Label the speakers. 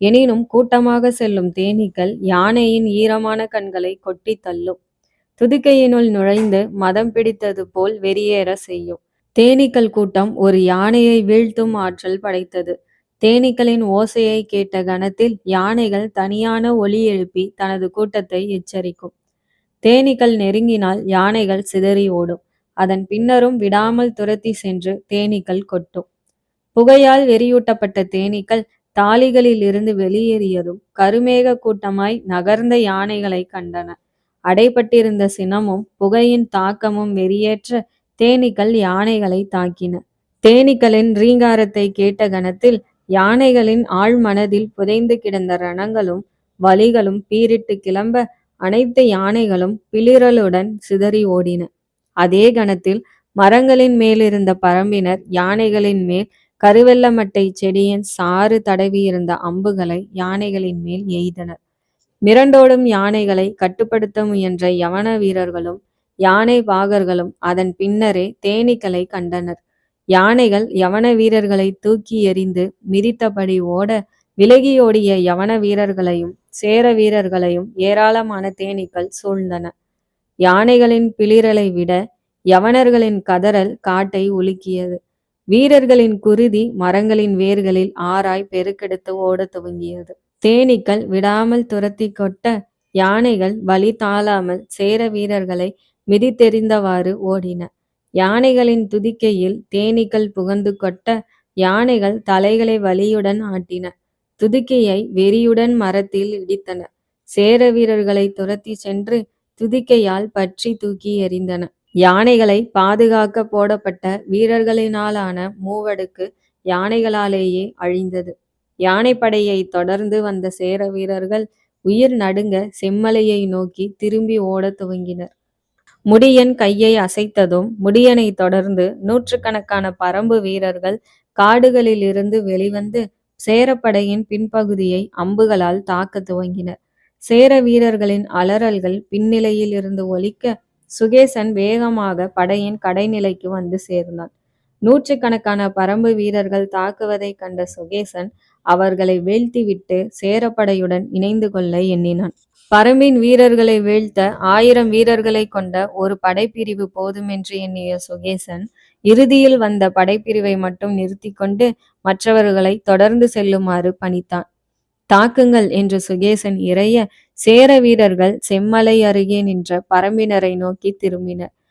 Speaker 1: எனினும் கூட்டமாக செல்லும் தேனீக்கள் யானையின் ஈரமான கண்களை கொட்டித் தள்ளும். துதிக்கையினுள் நுழைந்து மதம் பிடித்தது போல் வெறியேற செய்யும். தேனீக்கள் கூட்டம் ஒரு யானையை வீழ்த்தும் ஆற்றல் படைத்தது. தேனீக்களின் ஓசையை கேட்ட கணத்தில் யானைகள் தனியான ஒலி எழுப்பி தனது கூட்டத்தை எச்சரிக்கும். தேனீக்கள் நெருங்கினால் யானைகள் சிதறி ஓடும். அதன் பின்னரும் விடாமல் துரத்தி சென்று தேனீக்கள் கொட்டும். புகையால் வெறியூட்டப்பட்ட தேனீக்கள் தாழிகளிலிருந்து வெளியேறியதும் கருமேகக் கூட்டமாய் நகர்ந்த யானைகளை கண்டன. அடைபட்டிருந்த சினமும் புகையின் தாக்கமும் வெறியேற்ற தேனீக்கள் யானைகளை தாக்கின. தேனீக்களின் ரீங்காரத்தை கேட்ட கணத்தில் யானைகளின் ஆழ்மனதில் புதைந்து கிடந்த ரணங்களும் வலிகளும் பீரிட்டு கிளம்ப அனைத்து யானைகளும் பிளிரலுடன் சிதறி ஓடின. அதே கணத்தில் மரங்களின் மேலிருந்த பரம்பினர் யானைகளின் மேல் கருவெல்லமட்டை செடியின் சாறு தடவியிருந்த அம்புகளை யானைகளின் மேல் எய்தனர். மிரண்டோடும் யானைகளை கட்டுப்படுத்த முயன்ற யவன வீரர்களும் யானை பாகர்களும் அதன் பின்னரே தேனீக்களை கண்டனர். யானைகள் யவன வீரர்களை தூக்கி எறிந்து மிதித்தபடி ஓட விலகியோடிய யவன வீரர்களையும் சேர வீரர்களையும் ஏராளமான தேனீக்கள் சூழ்ந்தன. யானைகளின் பிளிரலை விட யவனர்களின் கதறல் காட்டை உலுக்கியது. வீரர்களின் குருதி மரங்களின் வேர்களில் ஆராய் பெருக்கெடுத்து ஓடத் துவங்கியது. தேனீக்கள் விடாமல் துரத்தி கொட்ட யானைகள் வழி தாழாமல் சேர வீரர்களை மிதித்தெறிந்தவாறு ஓடின. யானைகளின் துதிக்கையில் தேனீக்கள் புகந்து கொட்ட யானைகள் தலைகளை வலியுடன் ஆட்டின. துதிக்கையை வெறியுடன் மரத்தில் இடித்தன. சேர வீரர்களை துரத்திச் சென்று துதிக்கையால் பற்றி தூக்கி எறிந்தன. யானைகளை பாதுகாக்க போடப்பட்ட வீரர்களினாலான மூவடுக்கு யானைகளாலேயே அழிந்தது. யானைப்படையை தொடர்ந்து வந்த சேர வீரர்கள் உயிர் நடுங்க செம்மலையை நோக்கி திரும்பி ஓடத் துவங்கினர். முடியன் கையை அசைத்ததும் முடியனைத் தொடர்ந்து நூற்றுக்கணக்கான பரம்பு வீரர்கள் காடுகளிலிருந்து வெளிவந்து சேரப்படையின் பின்பகுதியை அம்புகளால் தாக்கத் துவங்கினர். சேர வீரர்களின் அலறல்கள் பின்னிலையில் இருந்து ஒலிக்க சுகேசன் வேகமாக படையின் கடைநிலைக்கு வந்து சேர்ந்தான். நூற்றுக்கணக்கான பரம்பு வீரர்கள் தாக்குவதைக் கண்ட சுகேசன் அவர்களை வீழ்த்திவிட்டு சேரப்படையுடன் இணைந்து கொள்ள எண்ணினான். பரம்பின் வீரர்களை வீழ்த்த ஆயிரம் வீரர்களைக் கொண்ட ஒரு படைப்பிரிவு போதுமென்று எண்ணிய சுகேசன் இறுதியில் வந்த படைப்பிரிவை மட்டும் நிறுத்தி கொண்டு மற்றவர்களை தொடர்ந்து செல்லுமாறு பணித்தான். தாக்குங்கள் என்று சுகேசன் இறைய சேர வீரர்கள் செம்மலை அருகே நின்ற பரம்பினரை நோக்கி திரும்பினர்.